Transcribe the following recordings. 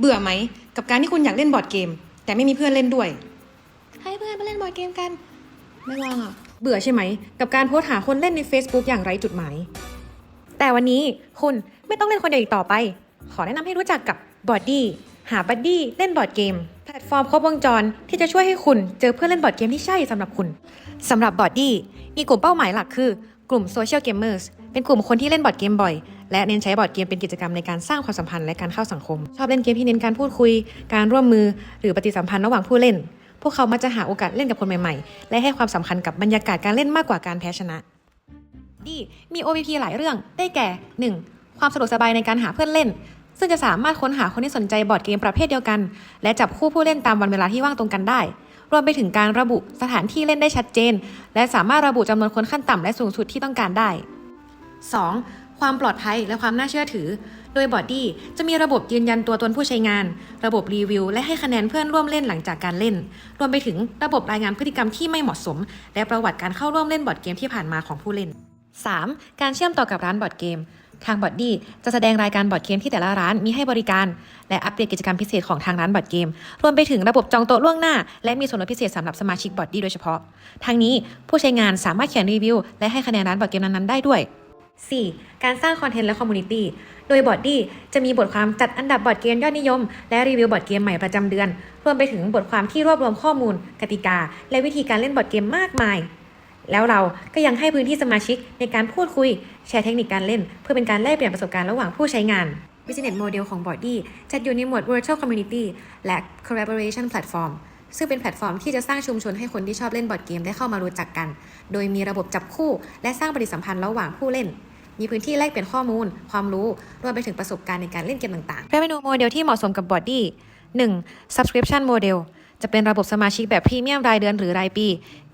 เบื่อไหมกับการที่คุณอยากเล่นบอร์ดเกม แต่ไม่มีเพื่อนเล่นด้วย ให้เพื่อนมาเล่นบอร์ดเกมกัน ไม่ว่างอะเบื่อใช่ไหม กับการโพสหาคนเล่นใน Facebook อย่างไร้จุดหมาย แต่วันนี้คุณไม่ต้องเล่นคนเดียวอีกต่อไป ขอแนะนำให้รู้จักกับบอร์ดี้หาบัดดี้เล่นบอร์ดเกม แพลตฟอร์มครบวงจรที่จะช่วยให้คุณเจอเพื่อนเล่นบอร์ดเกมที่ใช่สำหรับคุณสำหรับบอร์ดี้มีกลุ่มเป้าหมายหลักคือ กลุ่มโซเชียลเกมเมอร์ เป็นกลุ่มคนที่เล่นบอร์ดเกมบ่อย และเน้นใช้บอร์ดเกมเป็นกิจกรรมในการสร้างความสัมพันธ์และการเข้าสังคม ชอบเล่นเกมที่เน้นการพูดคุย การร่วมมือ หรือปฏิสัมพันธ์ระหว่างผู้เล่น พวกเขามักจะหาโอกาสเล่นกับคนใหม่ๆ และให้ความสำคัญกับบรรยากาศการเล่นมากกว่าการแพ้ชนะดีมี OVP หลายเรื่องได้แก่ 1. ความสะดวกสบายในการหาเพื่อนเล่น ซึ่งจะสามารถค้นหาคนที่สนใจบอร์ดเกมประเภทเดียวกัน และจับคู่ผู้เล่นตามวันเวลาที่ว่างตรงกันได้รวมไปถึงการระบุสถานที่เล่นได้ชัดเจน และสามารถระบุจำนวนคนขั้นต่ำและสูงสุดที่ต้องการได้ 2. ความปลอดภัยและความน่าเชื่อถือ โดยบอดดี้จะมีระบบยืนยันตัวตนผู้ใช้งาน ระบบรีวิว และให้คะแนนเพื่อนร่วมเล่นหลังจากการเล่น รวมไปถึงระบบรายงานพฤติกรรมที่ไม่เหมาะสม และประวัติการเข้าร่วมเล่นบอร์ดเกมที่ผ่านมาของผู้เล่น 3. การเชื่อมต่อกับร้านบอร์ดเกม ทางบอดดี้จะแสดงรายการบอร์ดเกมที่แต่ละร้านมีให้บริการ และอัปเดตกิจกรรมพิเศษของทางร้านบอร์ดเกม รวมไปถึงระบบจองโต๊ะล่วงหน้า และมีส่วนลดพิเศษสำหรับสมาชิกบอดดี้โดยเฉพาะทางนี้ผู้ใช้งานสามารถเขียนรีวิว และให้คะแนนร้านบอร์ดเกมนั้นๆได้ด้วย 4. การสร้างคอนเทนต์และคอมมูนิตี้ โดยบอดดี้จะมีบทความจัดอันดับบอร์ดเกมยอดนิยม และรีวิวบอร์ดเกมใหม่ประจำเดือน รวมไปถึงบทความที่รวบรวมข้อมูล กติกา และวิธีการเล่นบอร์ดเกมมากมาย แล้วเราก็ยังให้พื้นที่สมาชิกในการพูดคุย แชร์เทคนิคการเล่น เพื่อเป็นการแลกเปลี่ยนประสบการณ์ระหว่างผู้ใช้งาน Business Model ของ Body จัดอยู่ในหมวด Virtual Community และ Collaboration Platform ซึ่งเป็นแพลตฟอร์มที่จะสร้างชุมชนให้คนที่ชอบเล่นบอร์ดเกมได้เข้ามารู้จักกัน โดยมีระบบจับคู่ และสร้างปฏิสัมพันธ์ระหว่างผู้เล่น มีพื้นที่แลกเปลี่ยนข้อมูล ความรู้รวมไปถึงประสบการณ์ในการเล่นเกมต่างๆ Revenue Model ที่เหมาะสมกับ Body 1. Subscription Model จะเป็นระบบสมาชิกแบบพรีเมียมรายเดือนหรือรายปี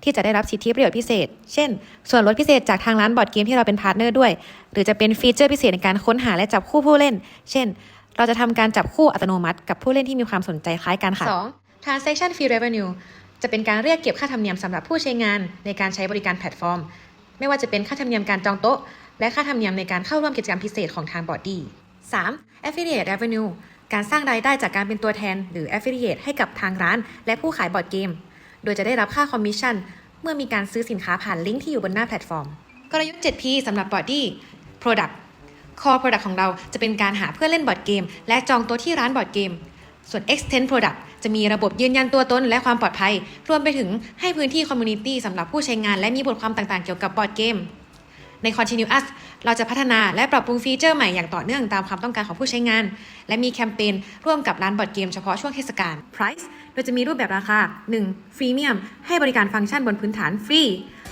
ที่จะได้รับสิทธิประโยชน์พิเศษ เช่น ส่วนลดพิเศษจากทางร้านบอร์ดเกมที่เราเป็นพาร์ทเนอร์ด้วย หรือจะเป็นฟีเจอร์พิเศษในการค้นหาและจับคู่ผู้เล่น เช่น เราจะทำการจับคู่อัตโนมัติกับผู้เล่นที่มีความสนใจคล้ายกันค่ะ 2. Transaction Fee Revenue จะเป็นการเรียกเก็บค่าธรรมเนียมสำหรับผู้ใช้งานในการใช้บริการแพลตฟอร์ม ไม่ว่าจะเป็นค่าธรรมเนียมการจองโต๊ะ และค่าธรรมเนียมในการเข้าร่วมกิจกรรมพิเศษของทางบอร์ดี้ 3. Affiliate Revenue การสร้างรายได้จากการเป็นตัวแทน หรือ Affiliate ให้กับทางร้าน และผู้ขายบอร์ดเกม โดยจะได้รับค่าคอมมิชชั่น เมื่อมีการซื้อสินค้าผ่านลิงก์ที่อยู่บนหน้าแพลตฟอร์ม กลยุทธ์ 7P สำหรับบอร์ดี้ Product Core Product ของเราจะเป็นการหาเพื่อนเล่นบอร์ดเกม และจองต๊ะที่ร้านบอร์ดเกม ส่วน Extend Product จะมีระบบยืนยันตัวตนและความปลอดภัย รวมไปถึงให้พื้นที่ Community สำหรับผู้ใช้งานและมีบทความต่างๆ เกี่ยวกับบอร์ดเกม ใน Continuous เราจะพัฒนาและปรับปรุงฟีเจอร์ใหม่อย่างต่อเนื่องตามความต้องการของผู้ใช้งาน และมีแคมเปญร่วมกับร้านบอร์ดเกมเฉพาะช่วงเทศกาล Price โดยจะมีรูปแบบราคา 1. ฟรีเมียมให้บริการฟังก์ชันบนพื้นฐานฟรี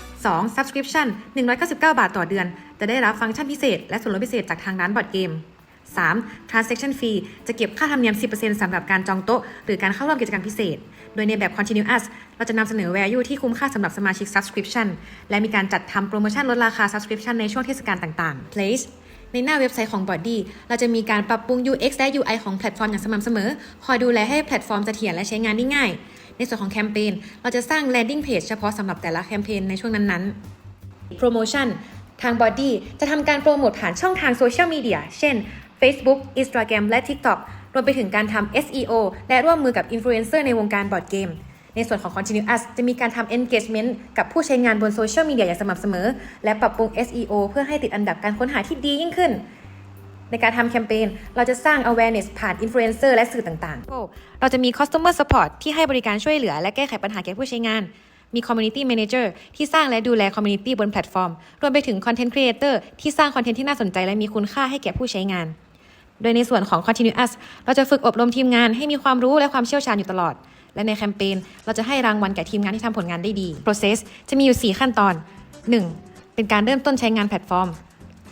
2. Subscription 199 บาทต่อเดือน จะได้รับฟังก์ชันพิเศษ และส่วนลดพิเศษจากทางร้านบอร์ดเกม 3. Transaction Fee จะเก็บค่าธรรมเนียม 10%สำหรับการจองโต๊ะ หรือการเข้าร่วมกิจกรรมพิเศษ โดยในแบบ Continuous เราจะนำเสนอ value ที่คุ้มค่าสำหรับสมาชิก Subscription และมีการจัดทำโปรโมชั่นลดราคา Subscription ในช่วงเทศกาลต่างๆ Place ในหน้าเว็บไซต์ของ Body เราจะมีการปรับปรุง UX และ UI ของแพลตฟอร์มอย่างสม่ำเสมอ คอยดูแลให้แพลตฟอร์มเสถียรและใช้งานได้ง่าย ในส่วนของแคมเปญ เราจะสร้าง landing page เฉพาะสำหรับแต่ละแคมเปญในช่วงนั้นๆโปรโมชั่นทาง Body จะทำการโปรโมทผ่านช่องทางโซเชียลมีเดีย เช่น Facebook Instagram และ TikTok รวมไปถึงการทำ SEO และร่วมมือกับอินฟลูเอนเซอร์ในวงการบอร์ดเกม ในส่วนของ Continuous จะมีการทำ engagement กับผู้ใช้งานบนโซเชียลมีเดียอย่างสม่ำเสมอ และปรับปรุง SEO เพื่อให้ติดอันดับการค้นหาที่ดียิ่งขึ้น ในการทำแคมเปญเราจะสร้าง awareness ผ่านอินฟลูเอนเซอร์และสื่อต่างๆ เราจะมี customer support ที่ให้บริการช่วยเหลือ และแก้ไขปัญหาแก่ผู้ใช้งานมี community manager ที่สร้างและดูแล community บนแพลตฟอร์ม รวมไปถึง content creator ที่สร้างคอนเทนต์ที่น่าสนใจและมีคุณค่าให้แก่ผู้ใช้งาน โดยในส่วนของ Continuous เราจะฝึกอบรมทีมงานให้มีความรู้และความเชี่ยวชาญอยู่ตลอด และในแคมเปญเราจะให้รางวัลแก่ทีมงานที่ทำผลงานได้ดี Process จะมีอยู่ 4 ขั้นตอน 1. เป็นการเริ่มต้นใช้งานแพลตฟอร์ม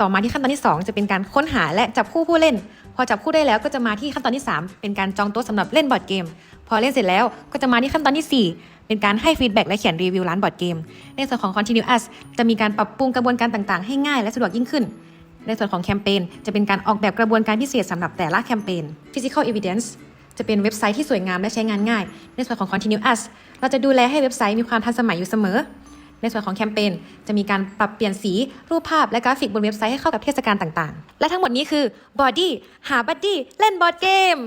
ต่อมาที่ขั้นตอนที่ 2 จะเป็นการค้นหาและจับคู่ผู้เล่น พอจับคู่ได้แล้วก็จะมาที่ขั้นตอนที่ 3 เป็นการจองโต๊ะสำหรับเล่นบอร์ดเกม พอเล่นเสร็จแล้วก็จะมาที่ขั้นตอนที่ 4เป็นการให้ฟีดแบ็กและเขียนรีวิวร้านบอร์ดเกม ในส่วนของ Continuous จะมีการปรับปรุงกระบวนการต่างๆ ให้ง่ายและสะดวกยิ่งขึ้น ในส่วนของแคมเปญจะเป็นการออกแบบกระบวนการพิเศษสำหรับแต่ละแคมเปญ Physical Evidence จะเป็นเว็บไซต์ที่สวยงามและใช้งานง่าย ในส่วนของ Continuous เราจะดูแลให้เว็บไซต์มีความทันสมัยอยู่เสมอ ในส่วนของแคมเปญจะมีการปรับเปลี่ยนสีรูปภาพและกราฟิกบนเว็บไซต์ให้เข้ากับเทศกาลต่างๆ และทั้งหมดนี้คือ Body หา Buddy เล่นบอร์ดเกม